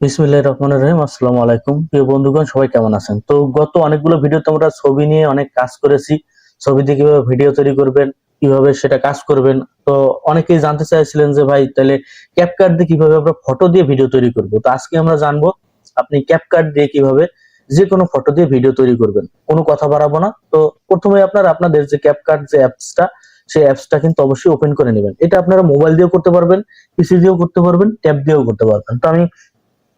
বিসমিল্লাহির রহমানির রহিম। আসসালামু আলাইকুম। প্রিয় বন্ধুগণ, সবাই কেমন আছেন? তো গত অনেকগুলো ভিডিওতে আমরা ছবি নিয়ে অনেক কাজ করেছি। ছবি দিয়ে কীভাবে ফটো দিয়ে ভিডিও তৈরি আপনি ক্যাপকাট দিয়ে কীভাবে যে কোনো ফটো দিয়ে ভিডিও তৈরি করবেন। কোনো কথা বাড়াবো না। তো প্রথমে আপনারা, আপনাদের যে ক্যাপকাট যে অ্যাপসটা, সেই অ্যাপসটা কিন্তু অবশ্যই ওপেন করে নেবেন। এটা আপনারা মোবাইল দিয়েও করতে পারবেন পিসি দিয়েও করতে পারবেন ট্যাব দিয়েও করতে পারবেন। তো আমি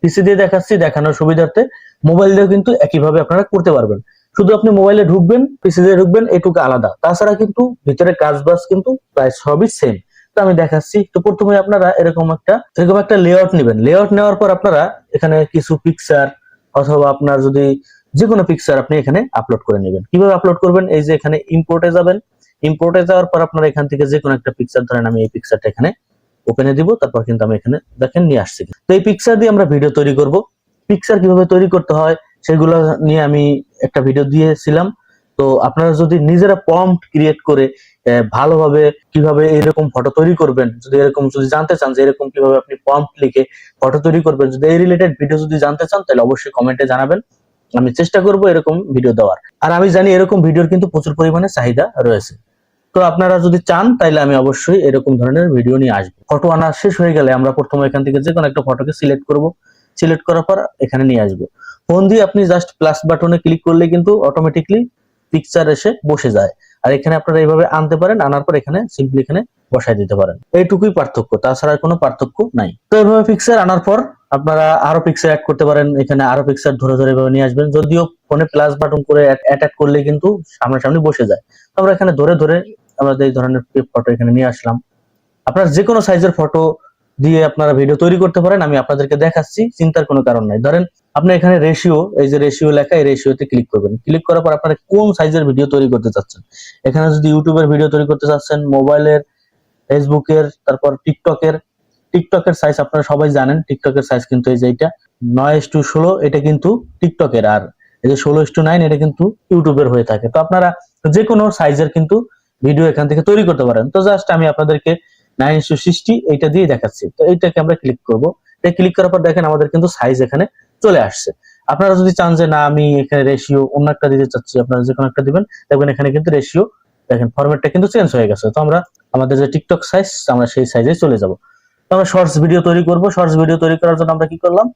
পিসি দিয়ে দেখাচ্ছি, দেখানোর সুবিধার্থে মোবাইল দিয়েও কিন্তু একইভাবে আপনারা করতে পারবেন। শুধু আপনি মোবাইলে ঢুকবেন পিসি দিয়ে ঢুকবেন, এটুকু আলাদা। তাছাড়া কিন্তু ভিতরে কাজ বাজ কিন্তু প্রায় সবই সেম তো আমি দেখাচ্ছি, তো প্রথমে আপনারা এরকম একটা এরকম একটা লেআউট নেবেন। লেআউট নেওয়ার পর আপনারা এখানে কিছু পিকচার অথবা আপনার যদি যে কোনো পিকচার আপনি এখানে আপলোড করে নেবেন। কীভাবে আপলোড করবেন? এই যে এখানে ইম্পোর্টে যাবেন। ইম্পোর্টে যাওয়ার পর আপনারা এখান থেকে যে কোনো একটা পিকচার ধরেন, আমি এই পিকচারটা এখানে ওপেনে দিব, তারপর কিন্তু আমি এখানে দেখেন নিয়ে আসছি। তো এই পিকচার দিয়ে আমরা ভিডিও তৈরি করব। পিকচার কীভাবে তৈরি করতে হয়, সেগুলো নিয়ে আমি একটা ভিডিও দিয়েছিলাম। তো আপনারা যদি নিজেরা প্রম্পট ক্রিয়েট করে ভালোভাবে কীভাবে এরকম ফটো তৈরি করবেন, যদি এরকম, যদি জানতে চান যে এরকম কীভাবে আপনি প্রম্পট লিখে ফটো তৈরি করবেন, যদি এই রিলেটেড ভিডিও যদি জানতে চান, তাহলে অবশ্যই কমেন্টে জানাবেন। আমি চেষ্টা করব এরকম ভিডিও দেওয়ার। আর আমি জানি এরকম ভিডিওর কিন্তু প্রচুর পরিমাণে চাহিদা রয়েছে। তো আপনারা যদি চান তাহলে আমি অবশ্যই এরকম ধরনের ভিডিও নিয়ে আসব। ফটো আনা শেষ হয়ে গেলে আমরা প্রথমে এখান থেকে যে কোনো একটা ফটোকে সিলেক্ট করব। সিলেক্ট করার পর এখানে নিয়ে আসব। ফোন দিয়ে আপনি জাস্ট প্লাস বাটনে ক্লিক করলে কিন্তু অটোমেটিকলি পিকচার এসে বসে যায়। আর এখানে আপনারা এইভাবে আনতে পারেন, আনার পর এখানে সিম্পলি এখানে বসাই দিতে পারেন। এইটুকুই পার্থক্য, তাছাড়া কোনো পার্থক্য নাই। তো এইভাবে পিকচার আনার পর আপনারা আরও পিকচার অ্যাড করতে পারেন, এখানে আরও পিকচার ধরে ধরে এভাবে নিয়ে আসবেন। যদিও ফোনে প্লাস বাটন করে অ্যাড করলে কিন্তু সামনাসামনি বসে যায়। আমরা এখানে ধরে ধরে আমরা এই ধরনের ফটো এখানে নিয়ে আসলাম। আপনার যে কোনো সাইজের ফটো দিয়ে আপনারা ভিডিও তৈরি করতে পারেন, আমি আপনাদেরকে দেখাচ্ছি, চিন্তার কোনো কারণ নাই। ধরেন, আপনি এখানে রেশিও এই যে রেশিও লেখা, এই রেশিওতে ক্লিক করবেন। ক্লিক করার পর আপনারা কোন সাইজের ভিডিও তৈরি করতে চাচ্ছেন? এখানে যদি ইউটিউবের ভিডিও তৈরি করতে চাচ্ছেন মোবাইলের ফেসবুকের তারপর টিকটকের টিকটকের সাইজ আপনারা সবাই জানেন টিকটকের সাইজ কিন্তু এই যে এটা নয় টু ষোলো, এটা কিন্তু টিকটকের আর এই যে ষোলো টু নাইন, এটা কিন্তু ইউটিউবের হয়ে থাকে। তো আপনারা যে কোনো সাইজের কিন্তু ভিডিও এখান থেকে তৈরি করতে পারেন। তো জাস্ট আমি আপনাদেরকে নাইন ইস্টু সিক্সটি এইটা দিয়ে দেখাচ্ছি। তো এইটাকে আমরা ক্লিক করব। এটা ক্লিক করার পর দেখেন আমাদের কিন্তু সাইজ এখানে চলে আসছে। আপনারা যদি চান যে, না, আমি এখানে রেশিও অন্য একটা দিতে চাচ্ছি, আপনারা যে কোনো একটা দিবেন। দেখবেন এখানে কিন্তু রেশিও দেখেন ফরম্যাটটা কিন্তু চেঞ্জ হয়ে গেছে। তো আমরা, আমাদের যে টিকটক সাইজ আমরা সেই সাইজে চলে যাব। তো আমরা শর্টস ভিডিও তৈরি করব। শর্টস ভিডিও তৈরি করার জন্য আমরা কি করলাম?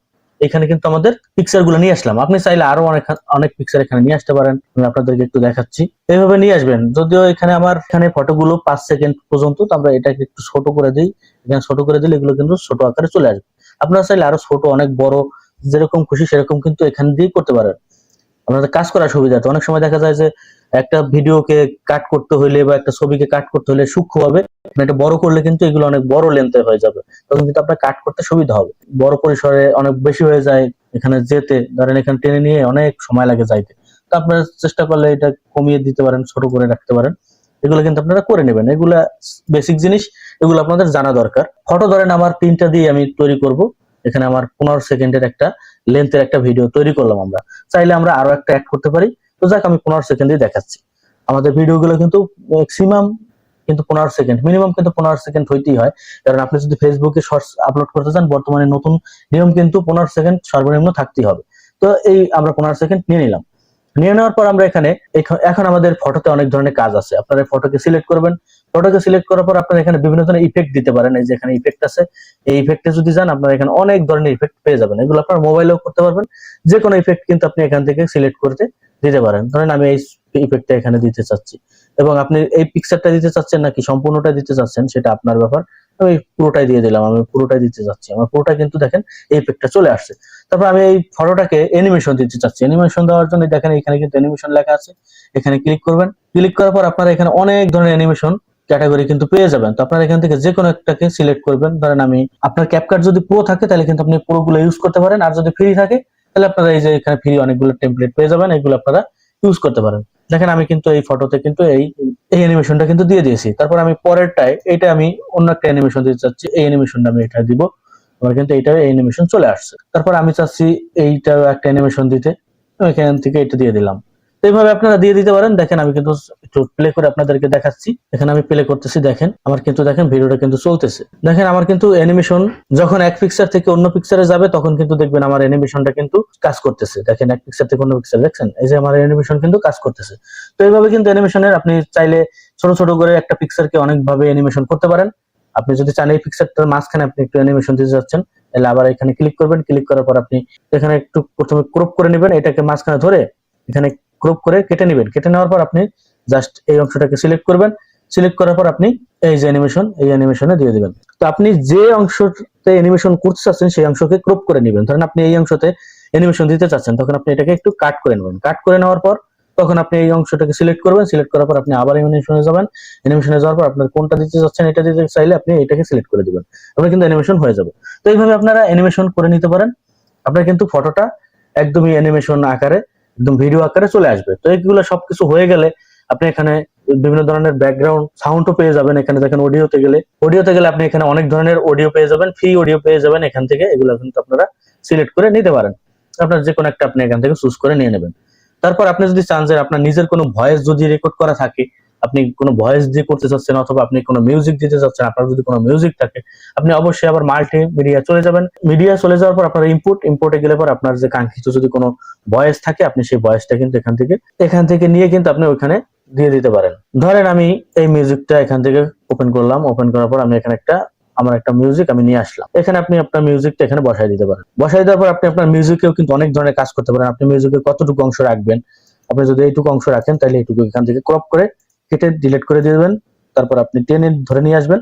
এখানে কিন্তু আমাদের পিকচারগুলো নিয়ে আসলাম। আপনি চাইলে আরও অনেক অনেক পিকচার এখানে নিয়ে আসতে পারেন। আমি আপনাদেরকে একটু দেখাচ্ছি। এইভাবে নিয়ে আসবেন। যদিও এখানে আমার, এখানে ফটোগুলো পাঁচ সেকেন্ড পর্যন্ত, তো আমরা এটাকে একটু ছোট করে দিই। এখানে ছোট করে দিলে এগুলো কিন্তু ছোট আকারে চলে আসবে। আপনারা চাইলে আরও ছোট, অনেক বড়, যেরকম খুশি সেরকম কিন্তু এখান দিয়ে করতে পারেন। আপনাদের কাজ করার সুবিধা তো। অনেক সময় দেখা যায় যে একটা ভিডিওকে কাট করতে হলে বা একটা ছবিকে কাট করতে হলে সূক্ষ্ম হবে এটা বড় করলে কিন্তু এগুলো অনেক বড় লেন্থে হয়ে যাবে। তখন কিন্তু আপনার কাট করতে সুবিধা হবে। বড় পরিসরে অনেক বেশি হয়ে যায়, এখানে যেতে, ধরেন এখানে টেনে নিয়ে অনেক সময় লাগে যাইতে। তো আপনারা চেষ্টা করলে এটা কমিয়ে দিতে পারেন, ছোট করে রাখতে পারেন। এগুলো কিন্তু আপনারা করে নেবেন। এগুলা বেসিক জিনিস, এগুলো আপনাদের জানা দরকার। ফটো ধরেন আমার তিনটা দিয়ে আমি তৈরি করব। এখানে আমার পনেরো সেকেন্ডের একটা লেন্থের একটা ভিডিও তৈরি করলাম আমরা। চাইলে আমরা আরও একটা অ্যাড করতে পারি। তো যাক, আমি পনেরো সেকেন্ডে দেখাচ্ছি। আমাদের ভিডিওগুলো কিন্তু ম্যাক্সিমাম কিন্তু পনেরো সেকেন্ড মিনিমাম কিন্তু পনেরো সেকেন্ড হইতেই হয়। কারণ আপনি যদি ফেসবুকে শর্টস আপলোড করতে চান, বর্তমানে নতুন নিয়ম কিন্তু পনেরো সেকেন্ড সর্বনিম্ন থাকতেই হবে। তো এই আমরা পনেরো সেকেন্ড নিয়ে নিলাম। নিয়ে নেওয়ার পর আমরা এখানে, এখন আমাদের ফটোতে অনেক ধরনের কাজ আছে। আপনারা ফটোকে সিলেক্ট করবেন ফটোকে সিলেক্ট করার পর আপনারা এখানে বিভিন্ন ধরনের ইফেক্ট দিতে পারেন। এই যে এখানে ইফেক্ট আছে, এই ইফেক্টে যদি যান, আপনারা এখানে অনেক ধরনের ইফেক্ট পেয়ে যাবেন। এগুলো আপনার মোবাইলেও করতে পারবেন। যে কোনো ইফেক্ট কিন্তু আপনি এখান থেকে সিলেক্ট করতে দিতে পারেন। ধরেন আমি এই ইফেক্টটা এখানে দিতে চাচ্ছি। এবং আপনি এই পিকচারটা দিতে চাচ্ছেন নাকি সম্পূর্ণটা দিতে চাচ্ছেন, সেটা আপনার ব্যাপার। আমি পুরোটাই দিয়ে দিলাম, আমি পুরোটাই দিতে চাচ্ছি। আমার পুরোটা কিন্তু দেখেন এই ইফেক্টটা চলে আসছে। তারপর আমি এই ফটোটাকে অ্যানিমেশন দিতে চাচ্ছি। অ্যানিমেশন দেওয়ার জন্য দেখেন এখানে কিন্তু অ্যানিমেশন লেখা আছে। এখানে ক্লিক করবেন। ক্লিক করার পর আপনারা এখানে অনেক ধরনের অ্যানিমেশন ক্যাটাগরি কিন্তু পেয়ে যাবেন। তো আপনারা এখান থেকে যে কোনো একটাকে সিলেক্ট করবেন। ধরেন আমি, আপনার ক্যাপকাট যদি প্রো থাকে, তাহলে কিন্তু আপনি পুরোগুলো ইউজ করতে পারেন। আর যদি ফ্রি থাকে, তাহলে আপনারা এই যে এখানে ফ্রি অনেকগুলো টেমপ্লেট পেয়ে যাবেন। এগুলো আপনারা ইউজ করতে পারেন। দেখেন, আমি কিন্তু এই ফটোতে কিন্তু এই এই অ্যানিমেশনটা কিন্তু দিয়ে দিয়েছি। তারপর আমি পরেরটায় এটা আমি অন্য একটা অ্যানিমেশন দিতে চাচ্ছি। এই অ্যানিমেশনটা আমি এটা দিব। আমার কিন্তু এইটা অ্যানিমেশন চলে আসছে। তারপর আমি চাচ্ছি এইটা একটা অ্যানিমেশন দিতে। এখান থেকে এটা দিয়ে দিলাম। এইভাবে আপনারা দিয়ে দিতে পারেন। দেখেন, আমি কিন্তু একটু প্লে করে আপনাদেরকে দেখাচ্ছি। এখানে আমি প্লে করতেছি, দেখেন। আমার কিন্তু, দেখেন, ভিডিওটা কিন্তু চলতেছে। দেখেন, আমার কিন্তু অ্যানিমেশন যখন এক পিকচার থেকে অন্য পিকচারে যাবে, তখন কিন্তু দেখবেন আমার অ্যানিমেশনটা কিন্তু কাজ করতেছে। দেখেন, এক পিকচার থেকে অন্য পিকচার দেখছেন? এই যে আমার অ্যানিমেশন কিন্তু কাজ করতেছে। তো এইভাবে কিন্তু অ্যানিমেশনের আপনি চাইলে ছোট ছোট করে একটা পিকচারকে অনেকভাবে অ্যানিমেশন করতে পারেন। আপনি যদি চান এই পিকচারটার মাঝখানে আপনি একটু অ্যানিমেশন দিতে যাচ্ছেন, তাহলে আবার এখানে ক্লিক করবেন। ক্লিক করার পর আপনি এখানে একটু প্রথমে ক্রপ করে নেবেন। এটাকে মাঝখানে ধরে এখানে ক্রপ করে কেটে নেবেন। কেটে নেওয়ার পর আপনি জাস্ট এই অংশটাকে সিলেক্ট করবেন। সিলেক্ট করার পর আপনি এই যে অ্যানিমেশন এই অ্যানিমেশনে দিয়ে দিবেন। তো আপনি যে অংশতে অ্যানিমেশন করতে চাচ্ছেন, সেই অংশকে ক্রপ করে নেবেন। ধরেন আপনি এই অংশতে অ্যানিমেশন দিতে চাচ্ছেন, তখন আপনি এটাকে একটু কাট করে নেবেন। কাট করে নেওয়ার পর তখন আপনি এই অংশটাকে সিলেক্ট করবেন। সিলেক্ট করার পর আপনি আবার অ্যানিমেশনে যাবেন। অ্যানিমেশনে যাওয়ার পর আপনার কোনটা দিতে চাচ্ছেন, এটা দিতে চাইলে আপনি এটাকে সিলেক্ট করে দিবেন। আপনার কিন্তু অ্যানিমেশন হয়ে যাবে। তো এইভাবে আপনারা অ্যানিমেশন করে নিতে পারেন। আপনার কিন্তু ফটোটা একদমই অ্যানিমেশন আকারে একদম ভিডিও আকারে চলে আসবে। তো এইগুলো সবকিছু হয়ে গেলে আপনি এখানে বিভিন্ন ধরনের ব্যাকগ্রাউন্ড সাউন্ডও পেয়ে যাবেন। এখানে দেখেন অডিওতে গেলে। অডিওতে গেলে আপনি এখানে অনেক ধরনের অডিও পেয়ে যাবেন। ফ্রি অডিও পেয়ে যাবেন এখান থেকে। এগুলো কিন্তু আপনারা সিলেক্ট করে নিতে পারেন। আপনার যে কোনো একটা আপনি এখান থেকে চুজ করে নিয়ে নেবেন। তারপর আপনি যদি চান যে আপনার নিজের কোনো ভয়েস যদি রেকর্ড করা থাকে আপনি কোনো ভয়েস দিয়ে করতে চাচ্ছেন অথবা আপনি কোনো মিউজিক দিতে চাচ্ছেন, আপনার যদি কোনো মিউজিক থাকে, আপনি অবশ্যই আবার মাল্টি মিডিয়া চলে যাবেন। মিডিয়া চলে যাওয়ার পর আপনার ইনপুট ইম্পোর্টে গেলে পর আপনার যে কাঙ্ক্ষিত যদি কোনো ভয়েস থাকে, আপনি সেই ভয়েসটা কিন্তু এখান থেকে এখান থেকে নিয়ে কিন্তু আপনি ওইখানে দিয়ে দিতে পারেন। ধরেন আমি এই মিউজিকটা এখান থেকে ওপেন করলাম। ওপেন করার পর আমি এখানে একটা, আমার একটা মিউজিক আমি নিয়ে আসলাম। এখানে আপনি আপনার মিউজিকটা এখানে বসাই দিতে পারেন। বসাই দেওয়ার পর আপনি আপনার মিউজিকেও কিন্তু অনেক ধরনের কাজ করতে পারেন। আপনি মিউজিকের কতটুকু অংশ রাখবেন, আপনি যদি এইটুকু অংশ রাখেন, তাহলে এইটুকু এখান থেকে ক্রপ করে কেটে ডিলিট করে দিয়ে দেবেন। তারপর আপনি টেনে ধরে নিয়ে আসবেন।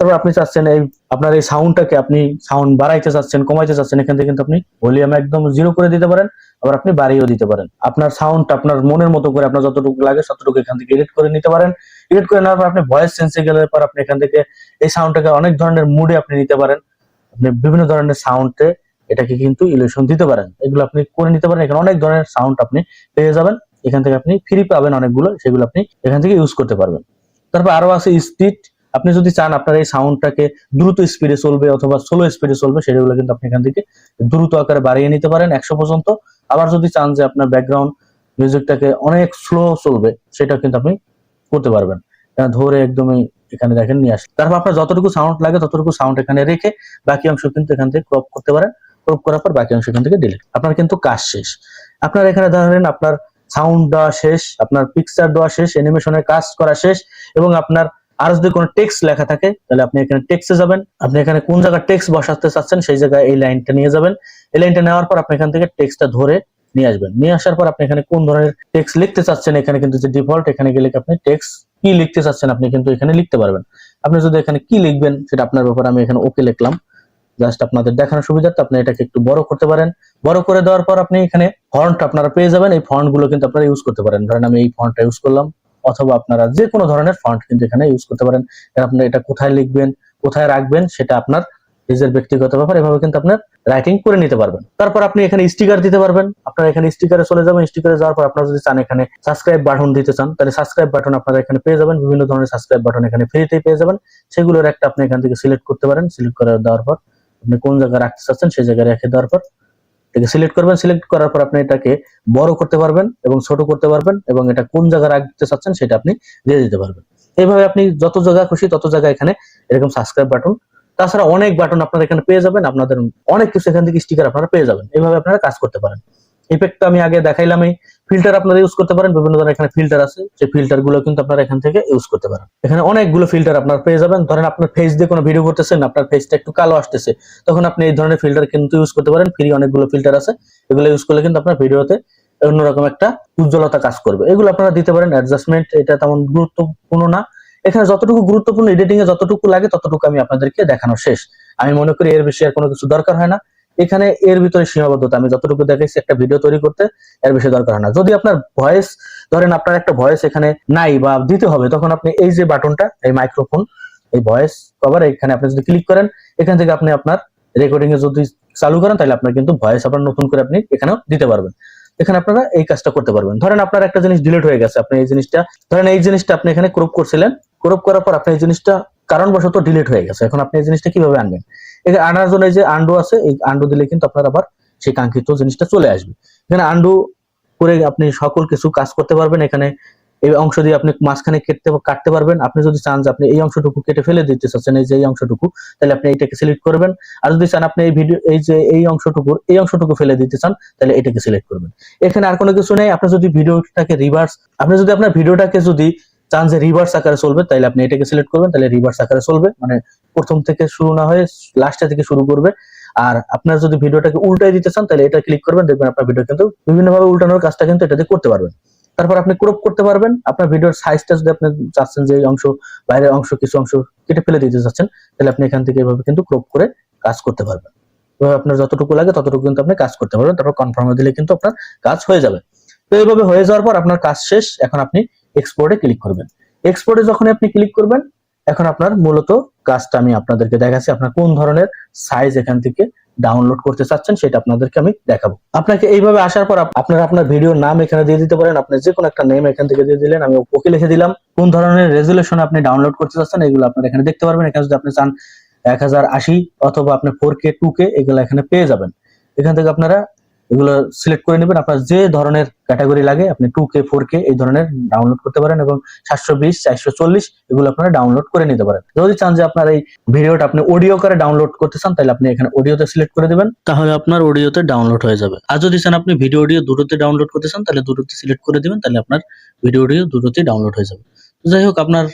তারপর আপনি চাচ্ছেন এই আপনার এই সাউন্ডটাকে আপনি সাউন্ড বাড়াইতে চাচ্ছেন, কমাইতে চাচ্ছেন, এখান থেকে কিন্তু আপনি ভলিউম একদম জিরো করে দিতে পারেন, আবার আপনি বাড়িয়েও দিতে পারেন। আপনার সাউন্ড আপনার মনের মতো করে আপনার যতটুকু লাগে ততটুকু এখান থেকে এডিট করে নিতে পারেন। এডিট করে নেওয়ার পর আপনি ভয়েস সেন্সে গেলে পর আপনি এখান থেকে এই সাউন্ডটাকে অনেক ধরনের মুডে আপনি নিতে পারেন। আপনি বিভিন্ন ধরনের সাউন্ডে এটাকে কিন্তু ইলিউশন দিতে পারেন। এগুলো আপনি করে নিতে পারেন। এখানে অনেক ধরনের সাউন্ড আপনি পেয়ে যাবেন। এখান থেকে আপনি ফ্রি পাবেন অনেকগুলো, সেগুলো আপনি এখান থেকে ইউজ করতে পারবেন। তারপর আরও আছে স্পিড আপনি যদি চান আপনার এই সাউন্ডটাকে দ্রুত স্পিডে চলবে অথবা স্লো স্পিডে চলবে, সেগুলো কিন্তু আপনি এখান থেকে দ্রুত আকারে বাড়িয়ে নিতে পারেন একশো পর্যন্ত। আবার যদি চান যে আপনার ব্যাকগ্রাউন্ড মিউজিকটাকে অনেক স্লো চলবে, সেটা কিন্তু আপনি করতে পারবেন। ধরে একদমই এখানে দেখেন, নিয়ে আসে তারপর আপনার যতটুকু সাউন্ড লাগে, ততটুকু সাউন্ড এখানে রেখে বাকি অংশ কিন্তু এখান থেকে ক্রপ করতে পারেন। ক্রপ করার পর বাকি অংশ এখান থেকে ডিলিট আপনার কিন্তু কাজ শেষ। আপনার এখানে ধরেন আপনার সাউন্ড দেওয়া শেষ, আপনার পিকচার দেওয়া শেষ অ্যানিমেশনের কাজ করা শেষ, এবং আপনার আর যদি কোনো টেক্সট লেখা থাকে, তাহলে আপনি এখানে টেক্সটে যাবেন। আপনি এখানে কোন জায়গায় টেক্সট বসাতে চাচ্ছেন, সেই জায়গায় এই লাইনটা নিয়ে যাবেন। এই লাইনটা নেওয়ার পর আপনি এখান থেকে টেক্সটটা ধরে নিয়ে আসবেন। নিয়ে আসার পর আপনি এখানে কোন ধরনের টেক্সট লিখতে চাচ্ছেন, এখানে কিন্তু যে ডিফল্ট এখানে গেলে আপনি টেক্সট কি লিখতে চাচ্ছেন, আপনি কিন্তু এখানে লিখতে পারবেন। আপনি যদি এখানে কি লিখবেন, সেটা আপনার ব্যাপারে আমি এখানে ওকে লিখলাম। জাস্ট আপনাদের দেখানোর সুবিধার্থে আপনি এটাকে একটু বড় করতে পারেন। বড় করে দেওয়ার পর আপনি এখানে ফন্ট আপনারা পেয়ে যাবেন। এই ফন্টগুলো কিন্তু আপনারা ইউজ করতে পারেন। ধরেন আমি এই ফন্টটা ইউজ করলাম, অথবা আপনারা যে কোনো ধরনের ফন্ট কিন্তু এখানে ইউজ করতে পারেন। আপনি এটা কোথায় লিখবেন, কোথায় রাখবেন, সেটা আপনার নিজের ব্যক্তিগত ব্যাপার। এভাবে কিন্তু আপনার রাইটিং করে নিতে পারবেন। তারপর আপনি এখানে স্টিকার দিতে পারবেন। আপনারা এখানে স্টিকারে চলে যাবেন। স্টিকারে যাওয়ার পর আপনারা যদি চান এখানে সাবস্ক্রাইব বাটন দিতে চান, তাহলে সাবস্ক্রাইব বাটন আপনারা এখানে পেয়ে যাবেন। বিভিন্ন ধরনের সাবস্ক্রাইব বাটন এখানে ফ্রিতে পেয়ে যাবেন। সেগুলোর একটা আপনি এখান থেকে সিলেক্ট করতে পারেন। সিলেক্ট করে দেওয়ার পর আপনি কোন জায়গায় রাখতে চাচ্ছেন সেই জায়গায় রেখে দেওয়ার পর এটাকে সিলেক্ট করবেন। সিলেক্ট করার পর আপনি এটাকে বড় করতে পারবেন এবং ছোট করতে পারবেন এবং এটা কোন জায়গায় রাখতে চাচ্ছেন সেটা আপনি দিয়ে দিতে পারবেন। এইভাবে আপনি যত জায়গা খুশি তত জায়গায় এখানে এরকম সাবস্ক্রাইব বাটন তাছাড়া অনেক বাটন আপনারা এখানে পেয়ে যাবেন। আপনাদের অনেক কিছু এখান থেকে স্টিকার আপনারা পেয়ে যাবেন। এইভাবে আপনারা কাজ করতে পারেন। ইফেক্ট আমি আগে দেখাইলাম এই ফিল্টার আপনারা ইউজ করতে পারেন, বিভিন্ন ধরনের এখানে ফিল্টার আছে। সেই ফিল্টারগুলো কিন্তু আপনারা এখান থেকে ইউজ করতে পারেন। এখানে অনেকগুলো ফিল্টার আপনারা পেয়ে যাবেন। ধরেন আপনার ফেস দিয়ে কোনো ভিডিও করতেছেন, আপনার ফেসটা একটু কালো আসতেছে, তখন আপনি এই ধরনের ফিল্টার কিন্তু ইউজ করতে পারেন। ফ্রি অনেকগুলো ফিল্টার আছে। এগুলো ইউজ করলে কিন্তু আপনার ভিডিওতে অন্যরকম একটা উজ্জ্বলতা কাজ করবে। এগুলো আপনারা দিতে পারেন। অ্যাডজাস্টমেন্ট এটা তেমন গুরুত্বপূর্ণ না। এখানে যতটুকু গুরুত্বপূর্ণ এডিটিং এ যতটুকু লাগে, ততটুকু আমি আপনাদেরকে দেখানো শেষ। আমি মনে করি এর বেশি আর কোনো কিছু দরকার হয় না। এখানে এর ভিতরে সীমাবদ্ধতা। আমি যতটুকু দেখাইছি একটা ভিডিও তৈরি করতে এর বেশি দরকার না। যদি আপনার ভয়েস ধরেন আপনার একটা ভয়েস এখানে নাই বা দিতে হবে, তখন আপনি এই যে বাটনটা, এই মাইক্রোফোন এই ভয়েস কভার এখানে আপনি যদি ক্লিক করেন, এখান থেকে আপনি আপনার রেকর্ডিং এ যদি চালু করেন, তাহলে আপনার কিন্তু ভয়েস আবার নতুন করে আপনি এখানেও দিতে পারবেন। এখানে আপনারা এই কাজটা করতে পারবেন। ধরেন আপনার একটা জিনিস ডিলিট হয়ে গেছে, আপনি এই জিনিসটা, ধরেন এই জিনিসটা আপনি এখানে ক্রপ করছিলেন। ক্রপ করার পর আপনি এই জিনিসটা কারণবশত ডিলিট হয়ে গেছে। এখন আপনি এই জিনিসটা কীভাবে আনবেন? এই আনার জন্য যে আন্ডু আছে, এই আন্ডু দিলে কিন্তু আপনার আবার সেই কাঙ্ক্ষিত জিনিসটা চলে আসবে। এখানে আন্ডু করে আপনি সকল কিছু কাজ করতে পারবেন। এখানে এই অংশ দিয়ে আপনি মাঝখানে কেটে কাটতে পারবেন। আপনি যদি চান যে আপনি এই অংশটুকু কেটে ফেলে দিতে চাচ্ছেন, এই যে এই অংশটুকু, তাহলে আপনি এইটাকে সিলেক্ট করবেন। আর যদি চান আপনি এই ভিডিও এই যে এই অংশটুকুর, এই অংশটুকু ফেলে দিতে চান, তাহলে এটাকে সিলেক্ট করবেন। এখানে আর কোনো কিছু নেই। আপনি যদি ভিডিওটাকে রিভার্স আপনি যদি আপনার ভিডিওটাকে যদি চান যে রিভার্স আকারে চলবে তাহলে আপনি এটাকে সিলেক্ট করবেন তাহলে রিভার্স আকারে চলবে। মানে প্রথম থেকে শুরু না হয়ে লাস্টে থেকে শুরু করবে। আর আপনার যদি ভিডিওটাকে উল্টাই দিতে চান তাহলে এটা ক্লিক করবেন, দেখবেন আপনার ভিডিও কিন্তু বিভিন্নভাবে উল্টানোর কাজটা কিন্তু এটাতে করতে পারবেন। তারপর আপনি ক্রপ করতে পারবেন, আপনার ভিডিওর সাইজটা যদি আপনি চাচ্ছেন যে অংশ, বাইরের অংশ, কিছু অংশ কেটে ফেলে দিতে চাচ্ছেন তাহলে আপনি এখান থেকে এভাবে কিন্তু ক্রপ করে কাজ করতে পারবেন। আপনার যতটুকু লাগে, ততটুকু কিন্তু আপনি কাজ করতে পারবেন। তারপর কনফার্মে দিলে কিন্তু আপনার কাজ হয়ে যাবে। তো এইভাবে হয়ে যাওয়ার পর আপনার কাজ শেষ। এখন আপনি এক্সপোর্টে ক্লিক করবেন। এক্সপোর্টে যখন আপনি ক্লিক করবেন, এখন আপনার মূলত কাজটা আমি আপনাদেরকে দেখাচ্ছি, আপনার কোন ধরনের সাইজ এখান থেকে ডাউনলোড করতে চাচ্ছেন সেটা আপনাদেরকে আমি দেখাবো। আপনাকে এইভাবে আসার পর আপ- আপনারা আপনার ভিডিওর নাম এখানে দিয়ে দিতে পারেন, আপনি যে কোনো একটা নেম এখান থেকে দিয়ে দিলেন, আমি ওকে লিখে দিলাম। কোন ধরনের রেজুলেশন আপনি ডাউনলোড করতে চাচ্ছেন, এগুলো আপনারা এখানে দেখতে পারবেন। এখানে যদি আপনি চান এক হাজার আশি অথবা আপনি ফোর কে টু কে এগুলো এখানে পেয়ে যাবেন। এখান থেকে আপনারা এগুলো সিলেক্ট করে নেবেন। আপনার যে ধরনের ক্যাটাগরি লাগে, আপনি টু কে ফোর কে এই ধরনের ডাউনলোড করতে পারেন এবং সাতশো বিশ, চারশো চল্লিশ এগুলো আপনারা ডাউনলোড করে নিতে পারেন। যদি চান যে আপনার এই ভিডিওটা আপনি অডিও করে ডাউনলোড করতে চান, তাহলে আপনি এখানে অডিওতে সিলেক্ট করে দেবেন। তাহলে আপনার অডিওতে ডাউনলোড হয়ে যাবে। আর যদি চান আপনি ভিডিও অডিও দুটোতে ডাউনলোড করতে চান, তাহলে দুটোতে সিলেক্ট করে দিবেন, তাহলে আপনার ভিডিও অডিও দুটোতেই ডাউনলোড হয়ে যাবে। যাই হোক, আপনার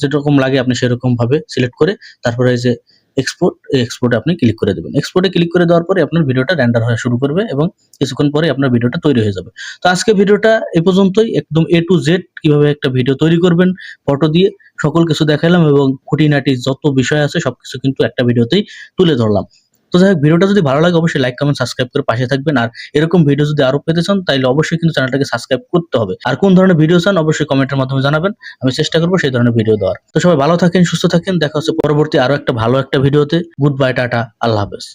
যেরকম লাগে আপনি সেরকম ভাবে সিলেক্ট করে, তারপরে এই যে এক্সপোর্ট এক্সপোর্টে আপনি ক্লিক করে দেবেন। এক্সপোর্টে ক্লিক করে দেওয়ার পরে আপনার ভিডিওটা র্যান্ডার হওয়া শুরু করবে এবং কিছুক্ষণ পরে আপনার ভিডিওটা তৈরি হয়ে যাবে। তো আজকে ভিডিওটা এ পর্যন্তই। একদম এ টু জেড কীভাবে একটা ভিডিও তৈরি করবেন ফটো দিয়ে সকল কিছু দেখালাম এবং খুঁটিনাটি যত বিষয় আছে সবকিছু কিন্তু একটা ভিডিওতেই তুলে ধরলাম। তো যাই হোক, ভিডিওটা যদি ভালো লাগে, অবশ্যই লাইক কমেন্ট সাবস্ক্রাইব করে পাশে থাকবেন। আর এরকম ভিডিও যদি আরও পেতে চান তাহলে অবশ্যই কিন্তু চ্যানেলটাকে সাবস্ক্রাইব করতে হবে। আর কোন ধরনের ভিডিও চান, অবশ্যই কমেন্টের মাধ্যমে জানাবেন। আমি চেষ্টা করব সেই ধরনের ভিডিও দেওয়ার। তো সবাই ভালো থাকেন, সুস্থ থাকেন। দেখা হচ্ছে পরবর্তী আরও একটা ভালো একটা ভিডিওতে গুড বাই টাটা, আল্লাহ হাফেজ।